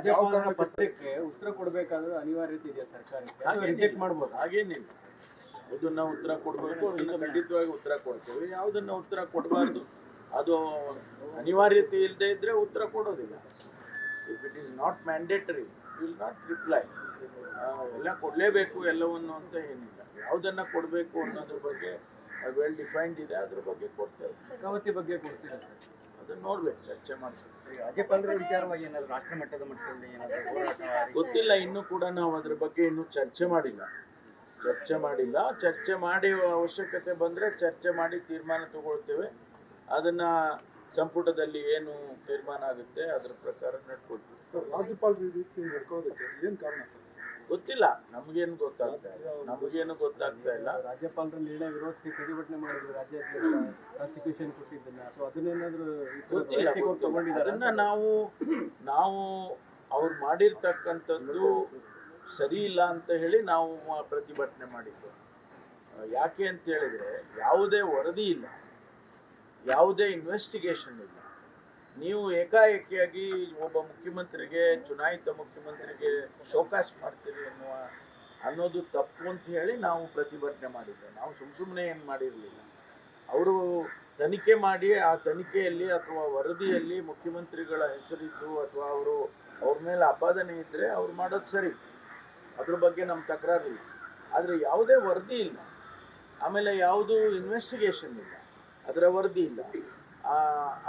ರಾಜ್ಯಪಾಲರ ಕಾರಣಕ್ಕೆ ಪತ್ರಕ್ಕೆ ಉತ್ತರ ಕೊಡಬೇಕಾದ ಅನಿವಾರ್ಯತೆ ಇದೆಯಾ ಸರ್ಕಾರಕ್ಕೆ. ರಿಜೆಕ್ಟ್ ಮಾಡ್ಬೋದು? ಹಾಗೇನಿಲ್ಲ. ಅದನ್ನ ಉತ್ತರ ಕೊಡಬೇಕು ಅದನ್ನ ಖಂಡಿತವಾಗಿ ಉತ್ತರ ಕೊಡ್ತೇವೆ. ಯಾವುದನ್ನ ಉತ್ತರ ಕೊಡಬಾರ್ದು ಅದು ಅನಿವಾರ್ಯತೆ ಇಲ್ಲದೆ ಇದ್ರೆ ಉತ್ತರ ಕೊಡೋದಿಲ್ಲ. If it is not mandatory will not reply ಎಲ್ಲ ಕೊಡಲೇಬೇಕು ಎಲ್ಲವನ್ನು ಅಂತ ಏನಿಲ್ಲ. ಯಾವುದನ್ನ ಕೊಡಬೇಕು ಅನ್ನೋದ್ರ ಬಗ್ಗೆ ವೆಲ್ ಡಿಫೈನ್ಡ್ ಇದೆ ಅದ್ರ ಬಗ್ಗೆ ಕೊಡ್ತೇವೆ. ಕವತಿ ಬಗ್ಗೆ ಕೊಡ್ತೀರಾ ಅದನ್ನ ನೋಡ್ಬೇಕು ಚರ್ಚೆ ಮಾಡಿಸ್ಬೇಕು ರಾಜ್ಯಪಾಲರ ವಿಚಾರವಾಗಿ ಏನಾದ್ರು ರಾಷ್ಟ್ರ ಮಟ್ಟದ ಮಟ್ಟದಲ್ಲಿ ಏನಾದ್ರು ಹೋರಾಟ ಗೊತ್ತಿಲ್ಲ ಇನ್ನೂ ಕೂಡ ನಾವು ಅದ್ರ ಬಗ್ಗೆ ಇನ್ನೂ ಚರ್ಚೆ ಮಾಡಿಲ್ಲ. ಚರ್ಚೆ ಮಾಡಿಲ್ಲ. ಚರ್ಚೆ ಮಾಡಿ ಅವಶ್ಯಕತೆ ಬಂದ್ರೆ ಚರ್ಚೆ ಮಾಡಿ ತೀರ್ಮಾನ ತಗೊಳ್ತೇವೆ. ಅದನ್ನ ಸಂಪುಟದಲ್ಲಿ ಏನು ತೀರ್ಮಾನ ಆಗುತ್ತೆ ಅದ್ರ ಪ್ರಕಾರ ನಡ್ಕೊಳ್ತೀವಿ. ಸರ್ ರಾಜ್ಯಪಾಲರು ಈ ರೀತಿ ನಡ್ಕೊಳ್ಳೋದಕ್ಕೆ ಏನ್ ಕಾರಣ ಸರ್? ಗೊತ್ತಿಲ್ಲ. ನಮಗೇನು ಗೊತ್ತಾಗ್ತಾ ಇಲ್ಲ. ನಮಗೇನು ಗೊತ್ತಾಗ್ತಾ ಇಲ್ಲ. ರಾಜ್ಯಪಾಲರ ನಿರ್ಣಯ ವಿರೋಧಿಸಿ ಪ್ರತಿಭಟನೆ ಮಾಡಿದ್ರು ರಾಜ್ಯಾಧ್ಯಕ್ಷ ಕೊಟ್ಟಿದ್ದನ್ನ. ಸೊ ಅದನ್ನೇನಾದ್ರೂ ಗೊತ್ತಿಲ್ಲ? ಅದನ್ನ ನಾವು ನಾವು ಅವ್ರು ಮಾಡಿರ್ತಕ್ಕಂಥದ್ದು ಸರಿ ಇಲ್ಲ ಅಂತ ಹೇಳಿ ನಾವು ಪ್ರತಿಭಟನೆ ಮಾಡಿದ್ದು. ಯಾಕೆ ಅಂತ ಹೇಳಿದ್ರೆ ಯಾವುದೇ ವರದಿ ಇಲ್ಲ. ಯಾವುದೇ ಇನ್ವೆಸ್ಟಿಗೇಷನ್ ಇಲ್ಲ. ನೀವು ಏಕಾಏಕಿಯಾಗಿ ಒಬ್ಬ ಮುಖ್ಯಮಂತ್ರಿಗೆ, ಚುನಾಯಿತ ಮುಖ್ಯಮಂತ್ರಿಗೆ ಶೋಕಾಸ್ ಮಾಡ್ತೀರಿ ಅನ್ನುವ ಅನ್ನೋದು ತಪ್ಪು ಅಂತ ಹೇಳಿ ನಾವು ಪ್ರತಿಭಟನೆ ಮಾಡಿದ್ದೆ. ನಾವು ಸುಮ್ ಸುಮ್ಮನೆ ಏನು ಮಾಡಿರಲಿಲ್ಲ. ಅವರು ತನಿಖೆ ಮಾಡಿ, ಆ ತನಿಖೆಯಲ್ಲಿ ಅಥವಾ ವರದಿಯಲ್ಲಿ ಮುಖ್ಯಮಂತ್ರಿಗಳ ಹೆಸರಿದ್ದು ಅಥವಾ ಅವರು ಅವ್ರ ಮೇಲೆ ಆಪಾದನೆ ಇದ್ದರೆ ಅವ್ರು ಮಾಡೋದು ಸರಿ. ಅದ್ರ ಬಗ್ಗೆ ನಮ್ಮ ತಕರಾರಿಲ್ಲ. ಆದರೆ ಯಾವುದೇ ವರದಿ ಇಲ್ಲ. ಆಮೇಲೆ ಯಾವುದು ಇನ್ವೆಸ್ಟಿಗೇಷನ್ ಇಲ್ಲ. ಅದರ ವರದಿ ಇಲ್ಲ.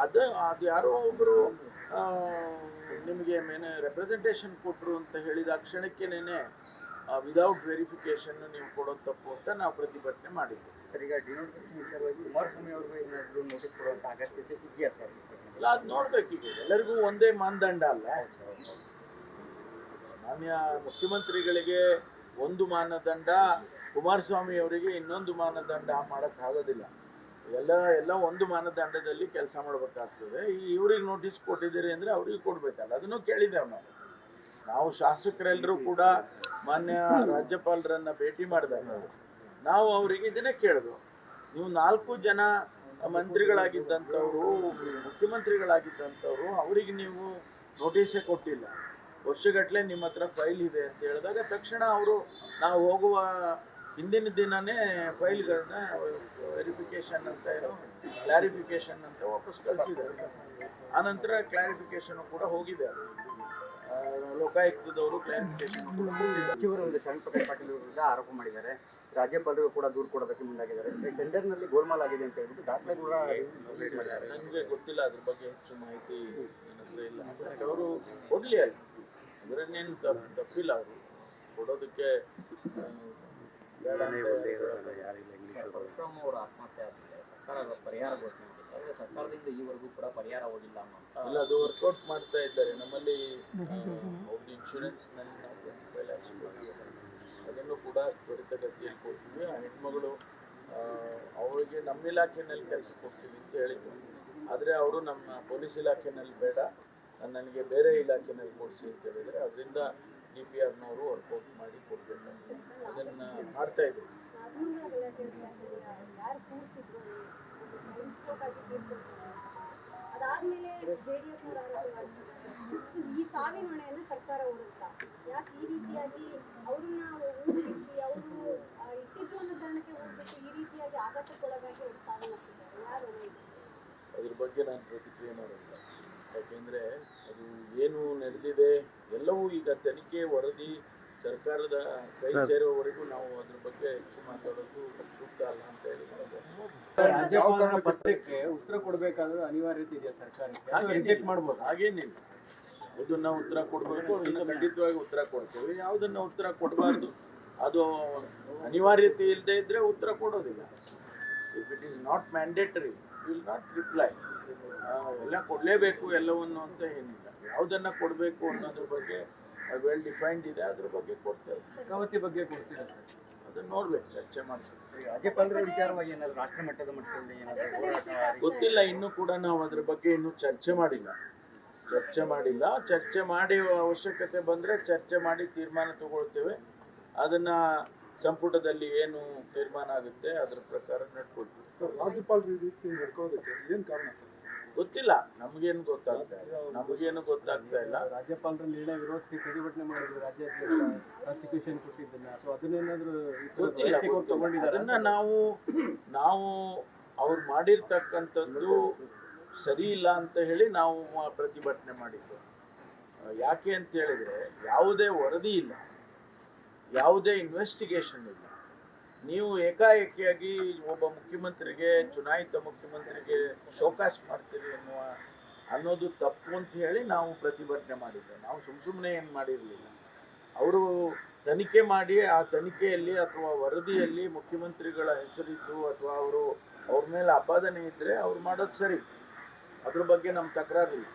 ಅದು ಅದು ಯಾರೋ ಒಬ್ಬರು ನಿಮಗೆ ಮೇನೆ ರೆಪ್ರೆಸೆಂಟೇಷನ್ ಕೊಟ್ಟರು ಅಂತ ಹೇಳಿದ ಕ್ಷಣಕ್ಕೇನೆ ವಿದೌಟ್ ವೆರಿಫಿಕೇಶನ್ ನೀವು ಕೊಡೋದು ತಪ್ಪು ಅಂತ ನಾವು ಪ್ರತಿಭಟನೆ ಮಾಡಿದ್ವಿ. ಈಗ ಡಿನೋಟಿಫಿಕೇಶನ್ ವಿಚಾರವಾಗಿ ಕುಮಾರಸ್ವಾಮಿ ಅವ್ರಿಗೂ ಏನಾದ್ರು ನೋಟಿಸ್ ಕೊಡುವಂತ ಅಗತ್ಯತೆ ಇದೆಯಾ ಸರ್? ಇಲ್ಲ ಅದು ನೋಡ್ಬೇಕೀಗ ಎಲ್ಲರಿಗೂ ಒಂದೇ ಮಾನದಂಡ ಅಲ್ಲ. ಮಾನ್ಯ ಮುಖ್ಯಮಂತ್ರಿಗಳಿಗೆ ಒಂದು ಮಾನದಂಡ ಕುಮಾರಸ್ವಾಮಿ ಅವರಿಗೆ ಇನ್ನೊಂದು ಮಾನದಂಡ ಮಾಡಕ್ ಆಗೋದಿಲ್ಲ ಎಲ್ಲ ಎಲ್ಲ ಒಂದು ಮಾನದಂಡದಲ್ಲಿ ಕೆಲಸ ಮಾಡಬೇಕಾಗ್ತದೆ. ಈ ಇವ್ರಿಗೆ ನೋಟಿಸ್ ಕೊಟ್ಟಿದ್ದೀರಿ ಅಂದರೆ ಅವ್ರಿಗೆ ಕೊಡಬೇಕಲ್ಲ. ಅದನ್ನು ಕೇಳಿದ್ದೇವೆ ನಾವು. ನಾವು ಶಾಸಕರೆಲ್ಲರೂ ಕೂಡ ಮಾನ್ಯ ರಾಜ್ಯಪಾಲರನ್ನ ಭೇಟಿ ಮಾಡಿದಾಗ ನಾವು ಅವರಿಗೆ ಇದನ್ನೇ ಕೇಳಿದ್ವು. ನೀವು ನಾಲ್ಕು ಜನ ಮಂತ್ರಿಗಳಾಗಿದ್ದಂಥವ್ರು, ಮುಖ್ಯಮಂತ್ರಿಗಳಾಗಿದ್ದಂಥವ್ರು, ಅವರಿಗೆ ನೀವು ನೋಟಿಸೇ ಕೊಟ್ಟಿಲ್ಲ. ವರ್ಷಗಟ್ಟಲೆ ನಿಮ್ಮ ಹತ್ರ ಫೈಲ್ ಇದೆ ಅಂತ ಹೇಳಿದಾಗ ತಕ್ಷಣ ಅವರು ನಾವು ಹೋಗುವ ಹಿಂದಿನ ದಿನನೇ ಫೈಲ್ಗಳನ್ನ ವೆರಿಫಿಕೇಶನ್ ಅಂತ ಏನೋ ಕ್ಲಾರಿಫಿಕೇಶನ್ ಅಂತ ವಾಪಸ್ ಕಳಿಸಿದ್ದಾರೆ. ಆನಂತರ ಕ್ಲಾರಿಫಿಕೇಶನ್ ಕೂಡ ಹೋಗಿದೆ. ಲೋಕಾಯುಕ್ತದವರು ಕ್ಲಾರಿಫಿಕೇಶನ್ ಸಚಿವರು ಒಂದು ಶರಣ್ ಪ್ರಕಾಶ್ ಪಾಟೀಲ್ ವಿರುದ್ಧ ಆರೋಪ ಮಾಡಿದ್ದಾರೆ. ರಾಜ್ಯಪಾಲರು ಕೂಡ ದೂರು ಕೊಡೋದಕ್ಕೆ ಮುಂದಾಗಿದ್ದಾರೆ. ಟೆಂಡರ್ನಲ್ಲಿ ಗೋಲ್ಮಾಲ್ ಆಗಿದೆ ಅಂತ ಹೇಳ್ಬಿಟ್ಟು ದಾಖಲೆ ಕೂಡ ನನಗೆ ಗೊತ್ತಿಲ್ಲ ಅದ್ರ ಬಗ್ಗೆ ಹೆಚ್ಚು ಮಾಹಿತಿ ಏನಾದರೂ ಇಲ್ಲ. ಅವರು ಕೊಡಲಿ ಅಲ್ಲಿ. ಅದರನ್ನೇನು ತಪ್ಪು ತಪ್ಪಿಲ್ಲ ಅವರು. ಕೊಡೋದಕ್ಕೆ ಆ, ಬೇಡ ಅಂತ ಪರಶುರಾಮ್ ಅವರ ಆತ್ಮಹತ್ಯೆ ಆಗಿದೆ. ಸರ್ಕಾರ ಪರಿಹಾರ ಘೋಷಣೆ ಮಾಡಿದೆ ಆದರೆ ಸರ್ಕಾರದಿಂದ ಈವರೆಗೂ ಕೂಡ ಪರಿಹಾರ ಹೋಗಿಲ್ಲ ಇಲ್ಲ ಅದು ವರ್ಕೌಟ್ ಮಾಡ್ತಾ ಇದ್ದಾರೆ. ನಮ್ಮಲ್ಲಿ ಅವ್ರದ್ದು ಇನ್ಶೂರೆನ್ಸ್ ಅದನ್ನು ಕೂಡ ತ್ವರಿತಗತಿಯಲ್ಲಿ ಕೊಡ್ತೀವಿ. ಆ ಹೆಣ್ಮಗಳು ಆ, ಅವರಿಗೆ ನಮ್ಮ ಇಲಾಖೆನಲ್ಲಿ ಕೆಲಸ ಕೊಡ್ತೀವಿ ಅಂತ ಹೇಳಿದ್ರು. ಆದರೆ ಅವರು ನಮ್ಮ ಪೊಲೀಸ್ ಇಲಾಖೆನಲ್ಲಿ ಬೇಡ. ನನಗೆ ಬೇರೆ ಇಲಾಖೆನಲ್ಲಿ ಕೊಡಿಸಿ ಅಂತ ಹೇಳಿದರೆ ಅದರಿಂದ ಡಿ ಪಿ ಆರ್ನವರು ವರ್ಕೌಟ್ ಮಾಡಿ ಕೊಡಬೇಕು ಅದನ್ನು ಮಾಡ್ತಾ ಇದ್ದೀವಿ ಈ ಸಾವಿನ ಹೊಣೆಯನ್ನು ಸರ್ಕಾರ ಹೊರುತ್ತಾ ಯಾಕೆ ಈ ರೀತಿಯಾಗಿ ಅವ್ರನ್ನ ಊರಿಸಿ ಅವರು ಕಾರಣಕ್ಕೆ ಹೋಗ್ಬಿಟ್ಟು ಈ ರೀತಿಯಾಗಿ ಆಘಾತಕ್ಕೊಳಗಾಗಿ ಅವ್ರು ಸಾವನ್ನಪ್ಪಿದ್ದಾರೆ ಯಾರು? ಅದ್ರ ಬಗ್ಗೆ ನಾನು ಪ್ರತಿಕ್ರಿಯೆ ಮಾಡೋದಿಲ್ಲ. ಯಾಕೆಂದರೆ ಅದು ಏನು ನಡೆದಿದೆ ಎಲ್ಲವೂ ಈಗ ತನಿಖೆ ವರದಿ ಸರ್ಕಾರದ ಕೈ ಸೇರುವವರೆಗೂ ನಾವು ಅದ್ರ ಬಗ್ಗೆ ಹೆಚ್ಚು ಮಾತಾಡೋದು ಸೂಕ್ತ ಅಲ್ಲ ಅಂತ ಹೇಳಿ ಪತ್ರಕ್ಕೆ ಉತ್ತರ ಕೊಡಬೇಕಾದ ಅನಿವಾರ್ಯತೆ ಇದೆಯಾ ಸರ್ಕಾರಕ್ಕೆ? ಮಾಡ್ಬೋದು? ಹಾಗೇನಿಲ್ಲ. ಅದನ್ನ ಉತ್ತರ ಕೊಡಬೇಕು ಅದನ್ನ ಖಂಡಿತವಾಗಿ ಉತ್ತರ ಕೊಡ್ತೇವೆ. ಯಾವುದನ್ನ ಉತ್ತರ ಕೊಡಬಾರ್ದು ಅದು ಅನಿವಾರ್ಯತೆ ಇಲ್ಲದೆ ಇದ್ರೆ ಉತ್ತರ ಕೊಡೋದಿಲ್ಲ. If it is not mandatory will not reply ಎಲ್ಲ ಕೊಡಲೇಬೇಕು ಎಲ್ಲವನ್ನು ಅಂತ ಏನಿಲ್ಲ. ಯಾವುದನ್ನ ಕೊಡಬೇಕು ಅನ್ನೋದ್ರ ಬಗ್ಗೆ ವೆಲ್ ಡಿಫೈನ್ಡ್ ಇದೆ ಅದ್ರ ಬಗ್ಗೆ ಕೊಡ್ತೇವೆ ಕವತಿ ಬಗ್ಗೆ ಕೊಡ್ತೀರಾ? ಅದನ್ನು ನೋಡ್ಬೇಕು ಚರ್ಚೆ ಮಾಡ್ತೀವಿ ರಾಜ್ಯಪಾಲರ ವಿಚಾರವಾಗಿ ಏನಾದ್ರು ರಾಷ್ಟ್ರ ಮಟ್ಟದ ಮಟ್ಟದಲ್ಲಿ ಏನಾದ್ರು ಗೊತ್ತಿಲ್ಲ ಇನ್ನೂ ಕೂಡ ನಾವು ಅದ್ರ ಬಗ್ಗೆ ಇನ್ನೂ ಚರ್ಚೆ ಮಾಡಿಲ್ಲ. ಚರ್ಚೆ ಮಾಡಿಲ್ಲ. ಚರ್ಚೆ ಮಾಡಿ ಅವಶ್ಯಕತೆ ಬಂದ್ರೆ ಚರ್ಚೆ ಮಾಡಿ ತೀರ್ಮಾನ ತಗೊಳ್ತೇವೆ. ಅದನ್ನ ಸಂಪುಟದಲ್ಲಿ ಏನು ತೀರ್ಮಾನ ಆಗುತ್ತೆ ಅದ್ರ ಪ್ರಕಾರ ನಡ್ಕೊಳ್ತೀವಿ. ಸರ್ ರಾಜ್ಯಪಾಲರು ಈ ರೀತಿ ನಡ್ಕೊಳ್ಳೋದಕ್ಕೆ ಏನು ಕಾರಣ ಸರ್? ಗೊತ್ತಿಲ್ಲ ನಮಗೇನು ಗೊತ್ತಾಗ್ತಾ ಇಲ್ಲ ನಮಗೇನು ಗೊತ್ತಾಗ್ತಾ ಇಲ್ಲ. ರಾಜ್ಯಪಾಲರ ನಿರ್ಣಯ ವಿರೋಧಿಸಿ ಪ್ರತಿಭಟನೆ ಮಾಡಿದ್ರು ರಾಜ್ಯಾಧ್ಯಕ್ಷ ಪ್ರಾಸಿಕ್ಯೂಷನ್ ಕೊಟ್ಟಿದ್ದನ್ನ. ಸೊ ಅದನ್ನೇನಾದ್ರೂ ಗೊತ್ತಿಲ್ಲ ಅದನ್ನ ನಾವು ನಾವು ಅವ್ರು ಮಾಡಿರ್ತಕ್ಕಂಥದ್ದು ಸರಿ ಇಲ್ಲ ಅಂತ ಹೇಳಿ ನಾವು ಪ್ರತಿಭಟನೆ ಮಾಡಿದ್ದು. ಯಾಕೆ ಅಂತ ಹೇಳಿದ್ರೆ ಯಾವುದೇ ವರದಿ ಇಲ್ಲ ಯಾವುದೇ ಇನ್ವೆಸ್ಟಿಗೇಷನ್ ಇಲ್ಲ. ನೀವು ಏಕಾಏಕಿಯಾಗಿ ಒಬ್ಬ ಮುಖ್ಯಮಂತ್ರಿಗೆ, ಚುನಾಯಿತ ಮುಖ್ಯಮಂತ್ರಿಗೆ ಶೋಕಾಸ್ ಮಾಡ್ತೀರಿ ಅನ್ನುವ ಅನ್ನೋದು ತಪ್ಪು ಅಂತ ಹೇಳಿ ನಾವು ಪ್ರತಿಭಟನೆ ಮಾಡಿದ್ದೆ ನಾವು ಸುಮ್ ಸುಮ್ಮನೆ ಏನು ಮಾಡಿರಲಿಲ್ಲ. ಅವರು ತನಿಖೆ ಮಾಡಿ ಆ ತನಿಖೆಯಲ್ಲಿ ಅಥವಾ ವರದಿಯಲ್ಲಿ ಮುಖ್ಯಮಂತ್ರಿಗಳ ಹೆಸರಿದ್ದು ಅಥವಾ ಅವರು ಅವ್ರ ಮೇಲೆ ಅಪಾದನೆ ಇದ್ದರೆ ಅವ್ರು ಮಾಡೋದು ಸರಿ. ಅದ್ರ ಬಗ್ಗೆ ನಮ್ಮ ತಕರಾರಿಲ್ಲ.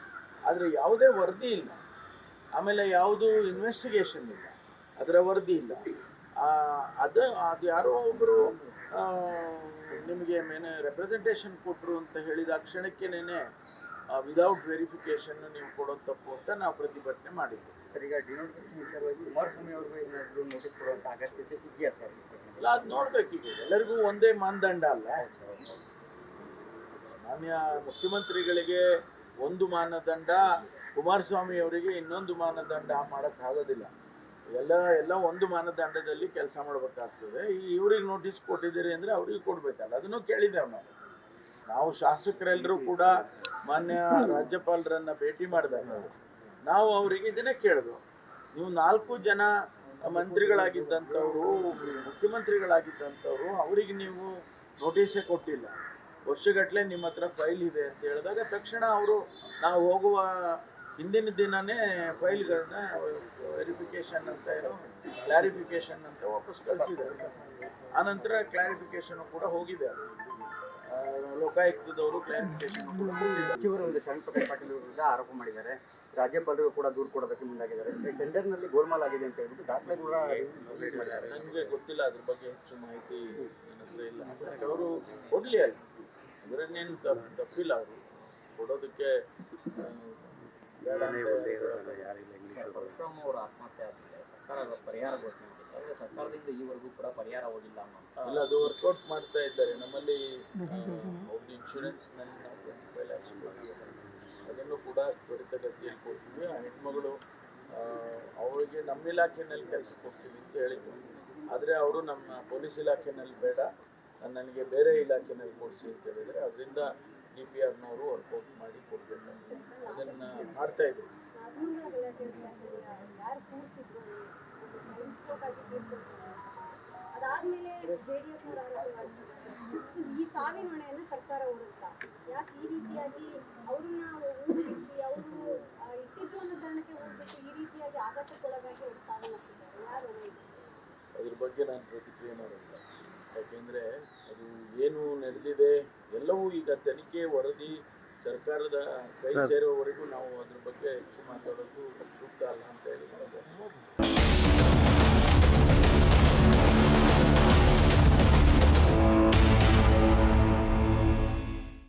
ಆದರೆ ಯಾವುದೇ ವರದಿ ಇಲ್ಲ. ಆಮೇಲೆ ಯಾವುದು ಇನ್ವೆಸ್ಟಿಗೇಷನ್ ಇಲ್ಲ. ಅದರ ವರದಿ ಇಲ್ಲ. ಅದು ಅದು ಯಾರೋ ಒಬ್ಬರು ನಿಮಗೆ ಮೇನೆ ರೆಪ್ರೆಸೆಂಟೇಷನ್ ಕೊಟ್ಟರು ಅಂತ ಹೇಳಿದ ಆ ಕ್ಷಣಕ್ಕೇನೆ ವಿದೌಟ್ ವೆರಿಫಿಕೇಶನ್ ನೀವು ಕೊಡೋದು ತಪ್ಪು ಅಂತ ನಾವು ಪ್ರತಿಭಟನೆ ಮಾಡಿದ್ವಿ. ಸರ್ ಈಗ ಡಿನೋಟಿಫಿಕೇಶನ್ ವಿಚಾರವಾಗಿ ಕುಮಾರಸ್ವಾಮಿ ಅವ್ರಿಗೂ ಏನಾದರೂ ನೋಟಿಸ್ ಕೊಡುವಂತ ಅಗತ್ಯತೆ ಇದೆಯಾ ಸರ್? ಇಲ್ಲ ಅದು ನೋಡ್ಬೇಕೀಗ ಎಲ್ಲರಿಗೂ ಒಂದೇ ಮಾನದಂಡ ಅಲ್ಲ. ಮಾನ್ಯ ಮುಖ್ಯಮಂತ್ರಿಗಳಿಗೆ ಒಂದು ಮಾನದಂಡ ಕುಮಾರಸ್ವಾಮಿ ಅವರಿಗೆ ಇನ್ನೊಂದು ಮಾನದಂಡ ಮಾಡೋಕ್ಕಾಗೋದಿಲ್ಲ. ಎಲ್ಲ ಎಲ್ಲ ಒಂದು ಮಾನದಂಡದಲ್ಲಿ ಕೆಲಸ ಮಾಡಬೇಕಾಗ್ತದೆ. ಈ ಇವ್ರಿಗೆ ನೋಟಿಸ್ ಕೊಟ್ಟಿದ್ದೀರಿ ಅಂದರೆ ಅವ್ರಿಗೆ ಕೊಡಬೇಕಲ್ಲ. ಅದನ್ನು ಕೇಳಿದ್ದೇವೆ ನಾವು. ನಾವು ಶಾಸಕರೆಲ್ಲರೂ ಕೂಡ ಮಾನ್ಯ ರಾಜ್ಯಪಾಲರನ್ನ ಭೇಟಿ ಮಾಡಿದಾಗ ನಾವು ಅವರಿಗೆ ಇದನ್ನೇ ಕೇಳಿದ್ವು. ನೀವು ನಾಲ್ಕು ಜನ ಮಂತ್ರಿಗಳಾಗಿದ್ದಂಥವ್ರು, ಮುಖ್ಯಮಂತ್ರಿಗಳಾಗಿದ್ದಂಥವ್ರು, ಅವರಿಗೆ ನೀವು ನೋಟಿಸೇ ಕೊಟ್ಟಿಲ್ಲ. ವರ್ಷಗಟ್ಟಲೆ ನಿಮ್ಮ ಹತ್ರ ಫೈಲ್ ಇದೆ ಅಂತ ಹೇಳಿದಾಗ ತಕ್ಷಣ ಅವರು ನಾವು ಹೋಗುವ ಹಿಂದಿನ ದಿನನೇ ಫೈಲ್ಗಳನ್ನ ವೆರಿಫಿಕೇಶನ್ ಅಂತ ಏನೋ ಕ್ಲಾರಿಫಿಕೇಶನ್ ಅಂತ ವಾಪಸ್ ಕಳಿಸಿದ್ದಾರೆ ಆನಂತರ ಕ್ಲಾರಿಫಿಕೇಶನ್ ಕೂಡ ಹೋಗಿದೆ. ಲೋಕಾಯುಕ್ತದವರು ಕ್ಲಾರಿಫಿಕೇಶನ್ ಸಚಿವರು ಒಂದು ಶರಣ್ ಪ್ರಕಾಶ್ ಪಾಟೀಲ್ ವಿರುದ್ಧ ಆರೋಪ ಮಾಡಿದ್ದಾರೆ. ರಾಜ್ಯಪಾಲರು ಕೂಡ ದೂರು ಕೊಡೋದಕ್ಕೆ ಮುಂದಾಗಿದ್ದಾರೆ. ಟೆಂಡರ್ನಲ್ಲಿ ಗೋಲ್ಮಾಲ್ ಆಗಿದೆ ಅಂತ ಹೇಳ್ಬಿಟ್ಟು ದಾಖಲೆ ಕೂಡ ನನಗೆ ಗೊತ್ತಿಲ್ಲ ಅದ್ರ ಬಗ್ಗೆ ಹೆಚ್ಚು ಮಾಹಿತಿ ನನ್ನ ಇಲ್ಲ. ಅವರು ಕೊಡಲಿ ಅಲ್ಲಿ. ಅದರನ್ನೇನು ತಪ್ಪು ತಪ್ಪಿಲ್ಲ ಅವರು. ಕೊಡೋದಕ್ಕೆ ಬೇಡ ಅಂತ ಹೇಳೋದು. ಪರಶುರಾಮ್ ಅವರು ಆತ್ಮಹತ್ಯೆ ಆಗಿದೆ ಸರ್ಕಾರ ಪರಿಹಾರ ಘೋಷಣೆ ಮಾಡಿತ್ತು ಆದರೆ ಸರ್ಕಾರದಿಂದ ಈವರೆಗೂ ಕೂಡ ಪರಿಹಾರ ಹೋಗಿಲ್ಲ ಅನ್ನೋಂಥ ಇಲ್ಲ ಅದು ವರ್ಕೌಟ್ ಮಾಡ್ತಾ ಇದ್ದಾರೆ. ನಮ್ಮಲ್ಲಿ ಅವ್ರದ್ದು ಇನ್ಶೂರೆನ್ಸ್ ಅದನ್ನು ಕೂಡ ತ್ವರಿತಗತಿಯಲ್ಲಿ ಕೊಡ್ತೀವಿ. ಆ ಹೆಣ್ಮಗಳು ಆ, ಅವಳಿಗೆ ನಮ್ಮ ಇಲಾಖೆನಲ್ಲಿ ಕೆಲಸ ಕೊಡ್ತೀವಿ ಅಂತ ಹೇಳಿದ್ರು. ಆದರೆ ಅವರು ನಮ್ಮ ಪೊಲೀಸ್ ಇಲಾಖೆನಲ್ಲಿ ಬೇಡ. ನನಗೆ ಬೇರೆ ಇಲಾಖೆನಲ್ಲಿ ಕೊಡಿಸಿ ಅಂತ ಹೇಳಿದರೆ ಅದರಿಂದ ಡಿ ಪಿ ಆರ್ನವರು ವರ್ಕೌಟ್ ಮಾಡಿ ಕೊಡಬೇಕು ಅದನ್ನು ಮಾಡ್ತಾ ಇದ್ದೀವಿ ಈ ಸಾವಿನ ಹೊಣೆಯನ್ನು ಸರ್ಕಾರ ಯಾಕೆ ಈ ರೀತಿಯಾಗಿ ಅವ್ರನ್ನ ಅವರು ಕಾರಣಕ್ಕೆ ಈ ರೀತಿಯಾಗಿ ಆಘಾತಕ್ಕೊಳಗಾಗಿ ಅವರು ಸಾವನ್ನಪ್ಪಿದ್ದಾರೆ ಯಾರು? ಅದ್ರ ಬಗ್ಗೆ ನಾನು ಪ್ರತಿಕ್ರಿಯೆ ಮಾಡೋದಿಲ್ಲ ಯಾಕೆಂದರೆ ಅದು ಏನು ನಡೆದಿದೆ ಎಲ್ಲವೂ ಈಗ ತನಿಖೆ ವರದಿ ಸರ್ಕಾರದ ಕೈ ಸೇರೋವರೆಗೂ ನಾವು ಅದ್ರ ಬಗ್ಗೆ ಹೆಚ್ಚು ಮಾತಾಡೋದು ಸೂಕ್ತ ಅಲ್ಲ ಅಂತ ಹೇಳಿ.